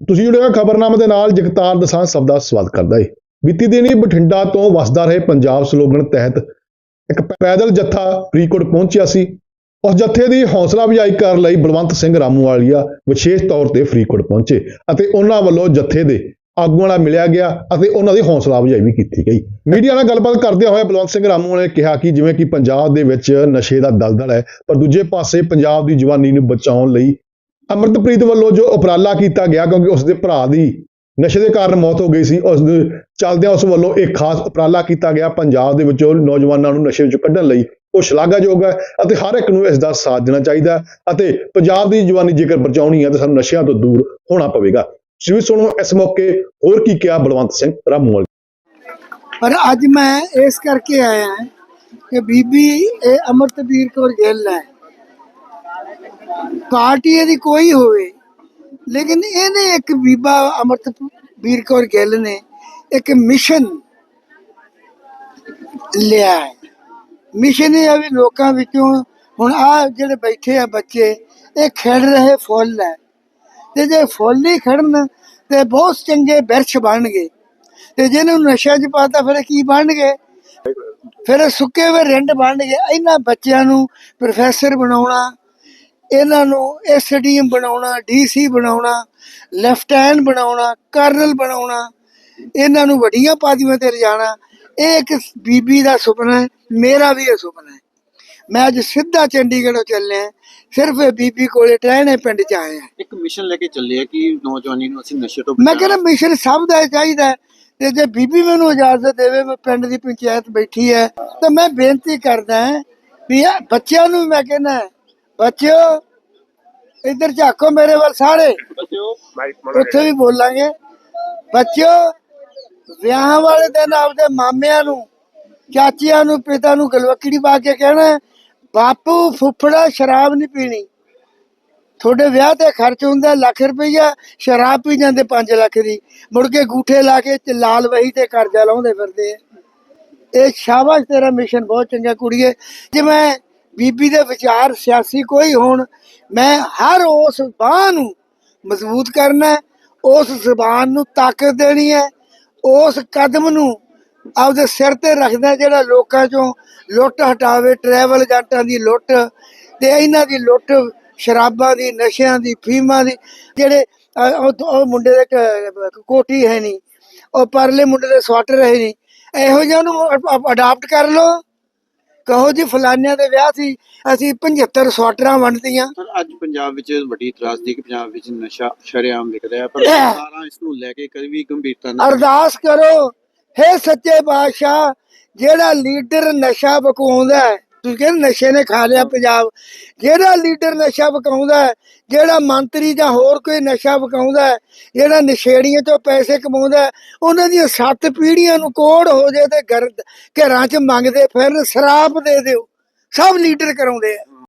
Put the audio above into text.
ਤੁਸੀਂ ਜੁੜੇ ਹੋ ਖਬਰਨਾਮੇ ਦੇ ਨਾਲ, ਜਗਤਾਰ ਦਸਾਂ ਸਭ ਦਾ ਸਵਾਗਤ ਕਰਦਾ ਏ ਬੀਤੀ ਦਿਨੀ ਬਠਿੰਡਾ ਤੋਂ ਵਸਦਾ ਰਹੇ ਪੰਜਾਬ ਸਲੋਗਨ ਤਹਿਤ ਇੱਕ ਪੈਦਲ ਜੱਥਾ ਫਰੀਦਕੋਟ ਪਹੁੰਚਿਆ ਸੀ। ਉਸ ਜੱਥੇ ਦੀ ਹੌਸਲਾ ਅਫਜ਼ਾਈ ਕਰਨ ਲਈ ਬਲਵੰਤ ਸਿੰਘ ਰਾਮੂਵਾਲੀਆ ਵਿਸ਼ੇਸ਼ ਤੌਰ ਤੇ ਫਰੀਦਕੋਟ ਪਹੁੰਚੇ ਅਤੇ ਉਹਨਾਂ ਵੱਲੋਂ ਜੱਥੇ ਦੇ ਆਗੂਆਂ ਨਾਲ ਮਿਲਿਆ ਗਿਆ ਅਤੇ ਉਹਨਾਂ ਦੀ ਹੌਸਲਾ ਅਫਜ਼ਾਈ ਵੀ ਕੀਤੀ ਗਈ। ਮੀਡੀਆ ਨਾਲ ਗੱਲਬਾਤ ਕਰਦਿਆਂ ਹੋਇਆ ਬਲਵੰਤ ਸਿੰਘ ਰਾਮੂ ਨੇ ਕਿਹਾ ਕਿ ਜਿਵੇਂ ਕਿ ਪੰਜਾਬ ਦੇ ਵਿੱਚ ਨਸ਼ੇ ਦਾ ਦਲਦਲ ਹੈ, ਪਰ ਦੂਜੇ ਪਾਸੇ ਪੰਜਾਬ ਦੀ ਜਵਾਨੀ ਨੂੰ ਬਚਾਉਣ ਲਈ ਅਮਰਤਪ੍ਰੀਤ ਵੱਲੋਂ ਜੋ ਉਪਰਾਲਾ ਕੀਤਾ ਗਿਆ ਕਿਉਂਕਿ ਉਸ ਦੇ ਭਰਾ ਦੀ ਨਸ਼ੇ ਦੇ ਕਾਰਨ ਮੌਤ ਹੋ ਗਈ ਸੀ, ਉਸ ਦੇ ਚੱਲਦਿਆਂ ਉਸ ਵੱਲੋਂ ਇੱਕ ਖਾਸ ਉਪਰਾਲਾ ਕੀਤਾ ਗਿਆ ਪੰਜਾਬ ਦੇ ਵਿੱਚੋਂ ਨੌਜਵਾਨਾਂ ਨੂੰ ਨਸ਼ੇ ਵਿੱਚੋਂ ਕੱਢਣ ਲਈ। ਉਹ ਸ਼ਲਾਘਾਯੋਗ ਹੈ ਅਤੇ ਹਰ ਇੱਕ ਨੂੰ ਇਸ ਦਾ ਸਾਥ ਦੇਣਾ ਚਾਹੀਦਾ ਹੈ ਅਤੇ ਪੰਜਾਬ ਦੀ ਜਵਾਨੀ ਜੇਕਰ ਬਚਾਉਣੀ ਹੈ ਤਾਂ ਸਾਨੂੰ ਨਸ਼ਿਆਂ ਤੋਂ ਦੂਰ ਹੋਣਾ ਪਵੇਗਾ। ਤੁਸੀਂ ਸੁਣੋ ਇਸ ਮੌਕੇ ਹੋਰ ਕੀ ਕਿਹਾ ਬਲਵੰਤ ਸਿੰਘ ਰਾਮੂਵਾਲ। ਪਰ ਅੱਜ ਮੈਂ ਇਸ ਕਰਕੇ ਆਇਆ ਹਾਂ ਕਿ ਬੀਬੀ ਇਹ ਅਮਰਤਵੀਰ ਕੌਰ ਗਿੱਲ ਹੈ। ਪਾਰਟੀ ਇਹਦੀ ਕੋਈ ਹੋਵੇ। ਲੇਕਿਨ ਇਹਨੇ ਇੱਕ ਬੀਬਾ ਅਮਰਤਵੀਰ ਕੌਰ ਗਿੱਲ ਨੇ ਇੱਕ ਮਿਸ਼ਨ ਲਿਆ ਹੈ। ਮਿਸ਼ਨ ਇਹ ਆ ਵੀ ਲੋਕਾਂ ਵਿੱਚੋਂ ਹੁਣ ਆ ਜਿਹੜੇ ਬੈਠੇ ਆ ਬੱਚੇ, ਇਹ ਖੇਡ ਰਹੇ ਫੁੱਲ ਹੈ। ਤੇ ਜੇ ਫੁੱਲ ਹੀ ਖੜਨ, ਤੇ ਬਹੁਤ ਚੰਗੇ ਬਿਰਛ ਬਣਨਗੇ। ਤੇ ਜਿਹਨੂੰ ਨਸ਼ਾ ਚ ਪਾਤਾ, ਫਿਰ ਇਹ ਕੀ ਬਣਨਗੇ? ਫਿਰ ਸੁੱਕੇ ਹੋਏ ਰਿੰਡ ਬਣਨਗੇ। ਇਹਨਾਂ ਬੱਚਿਆਂ ਨੂੰ ਪ੍ਰੋਫੈਸਰ ਬਣਾਉਣਾ ਇਹਨਾਂ ਨੂੰ ਐਸਡੀਐਮ ਬਣਾਉਣਾ ਡੀਸੀ ਬਣਾਉਣਾ ਲੈਫਟੈਨੈਂਟ ਬਣਾਉਣਾ ਕਰਨਲ ਬਣਾਉਣਾ ਇਹਨਾਂ ਨੂੰ ਵੱਡੀਆਂ ਪਦਵੀਆਂ ਤੇ ਲਿਜਾਣਾ ਇਹ ਇੱਕ ਬੀਬੀ ਦਾ ਸੁਪਨਾ ਹੈ ਮੇਰਾ ਵੀ ਇਹ ਸੁਪਨਾ ਹੈ ਮੈਂ ਅੱਜ ਸਿੱਧਾ ਚੰਡੀਗੜ੍ਹੋਂ ਚੱਲਿਆ ਸਿਰਫ ਇਹ ਬੀਬੀ ਕੋਲੇ ਟਹਿਣੇ ਪਿੰਡ ਚ ਆਏ ਹਾਂ ਇੱਕ ਮਿਸ਼ਨ ਲੈ ਕੇ ਚੱਲੇ ਆ ਕਿ ਨੌਜਵਾਨੀ ਨੂੰ ਅਸੀਂ ਨਸ਼ੇ ਤੋਂ ਮੈਂ। ਕਹਿੰਦਾ ਮਿਸ਼ਨ ਸਭ ਦਾ ਚਾਹੀਦਾ। ਤੇ ਜੇ ਬੀਬੀ ਮੈਨੂੰ ਇਜਾਜ਼ਤ ਦੇਵੇ ਮੈਂ ਪਿੰਡ ਦੀ ਪੰਚਾਇਤ ਬੈਠੀ ਹੈ ਤਾਂ ਮੈਂ ਬੇਨਤੀ ਕਰਦਾ ਹਾਂ ਵੀ ਬੱਚਿਆਂ ਨੂੰ ਮੈਂ ਕਹਿੰਦਾ ਬੱਚਿਓ ਇੱਧਰ ਝਾਕੋ ਮੇਰੇ ਵੱਲ ਸਾਰੇ। ਉੱਥੇ ਵੀ ਬੋਲਾਂਗੇ। ਬੱਚਿਓ ਵਿਆਹ ਵਾਲੇ ਦਿਨ ਆਪਦੇ ਮਾਮਿਆਂ ਨੂੰ ਚਾਚਿਆਂ ਨੂੰ ਪਿਤਾ ਨੂੰ ਗਲਵਕੜੀ ਪਾ ਕੇ ਕਹਿਣਾ ਬਾਪੂ ਫੁੱਫੜਾ ਸ਼ਰਾਬ ਨਹੀਂ ਪੀਣੀ। ਤੁਹਾਡੇ ਵਿਆਹ ਤੇ ਖਰਚ ਹੁੰਦਾ ਲੱਖ ਰੁਪਈਆ ਸ਼ਰਾਬ ਪੀ ਜਾਂਦੇ 5 ਲੱਖ ਦੀ। ਮੁੜ ਕੇ ਗੂਠੇ ਲਾ ਕੇ ਤੇ ਲਾਲ ਵਹੀ ਤੇ ਕਰਜ਼ਾ ਲਾਉਂਦੇ ਫਿਰਦੇ ਇਹ ਸ਼ਾਬਾਸ਼ ਤੇਰਾ ਮਿਸ਼ਨ ਬਹੁਤ ਚੰਗਾ ਕੁੜੀਏ। ਜਿਵੇਂ ਬੀਬੀ ਦੇ ਵਿਚਾਰ ਸਿਆਸੀ ਕੋਈ ਹੋਣ, ਮੈਂ ਹਰ ਉਸ ਬਾਹ ਨੂੰ ਮਜ਼ਬੂਤ ਕਰਨਾ ਉਸ ਜ਼ਬਾਨ ਨੂੰ ਤਾਕਤ ਦੇਣੀ ਹੈ, ਉਸ ਕਦਮ ਨੂੰ ਆਪਦੇ ਸਿਰ ਤੇ ਰੱਖਦਾ ਜਿਹੜਾ ਲੋਕਾਂ ਚੋਂ ਲੁੱਟ ਹਟਾਵੇ ਟਰੈਵਲ ਏਜੰਟਾਂ ਦੀ ਲੁੱਟ ਤੇ ਇਹਨਾਂ ਦੀ ਲੁੱਟ, ਸ਼ਰਾਬਾਂ ਦੀ, ਨਸ਼ਿਆਂ ਦੀ, ਫੀਮਾਂ ਦੀ, ਜਿਹੜੇ ਉਹ ਮੁੰਡੇ ਦੇ ਕ- ਕੋਟੀ ਹੈ ਨਹੀਂ ਉਹ ਪਰਲੇ ਮੁੰਡੇ ਦੇ ਸਵਾਟਰ ਹੈ ਨਹੀਂ ਇਹੋ ਜਿਹਾ ਨੂੰ ਅਡਾਪਟ ਕਰ ਲਓ। ਕਹੋ ਜੀ ਫਲਾਨਿਆਂ ਦੇ ਵਿਆਹ ਸੀ ਅਸੀਂ 75 ਸਵਾਟਰਾਂ ਵੰਡਤੀਆਂ। ਪਰ ਅੱਜ ਪੰਜਾਬ ਵਿੱਚ ਵੱਡੀ ਤਰਾਸਦੀ ਕਿ ਪੰਜਾਬ ਵਿੱਚ ਨਸ਼ਾ ਸ਼ਰੇਆਮ ਵਿਕਦਾ ਹੈ ਪਰ ਸਰਕਾਰਾਂ ਇਸ ਨੂੰ ਲੈ ਕੇ ਕਦੇ ਵੀ ਗੰਭੀਰਤਾ ਨਾਲ ਅਰਦਾਸ ਕਰੋ ਹੇ ਸੱਚੇ ਬਾਦਸ਼ਾਹ ਜਿਹੜਾ ਲੀਡਰ ਨਸ਼ਾ ਬਕਾਉਂਦਾ ਹੈ ਤੁਸੀਂ ਕਹਿੰਦੇ ਨਸ਼ੇ ਨੇ ਖਾ ਲਿਆ ਪੰਜਾਬ। ਜਿਹੜਾ ਲੀਡਰ ਨਸ਼ਾ ਬਕਾਉਂਦਾ ਹੈ ਜਿਹੜਾ ਮੰਤਰੀ ਜਾਂ ਹੋਰ ਕੋਈ ਨਸ਼ਾ ਬਕਾਉਂਦਾ ਹੈ ਜਿਹੜਾ ਨਸ਼ੇੜੀਆਂ ਤੋਂ ਪੈਸੇ ਕਮਾਉਂਦਾ ਉਹਨਾਂ ਦੀਆਂ ਸੱਤ ਪੀੜ੍ਹੀਆਂ ਨੂੰ ਕੋੜ ਹੋ ਜੇ ਤੇ ਘਰ ਘਰਾਂ 'ਚ ਮੰਗਦੇ ਫਿਰਨ ਸ਼ਰਾਬ ਦੇ ਦਿਓ। ਸਭ ਲੀਡਰ ਕਰਾਉਂਦੇ ਆ।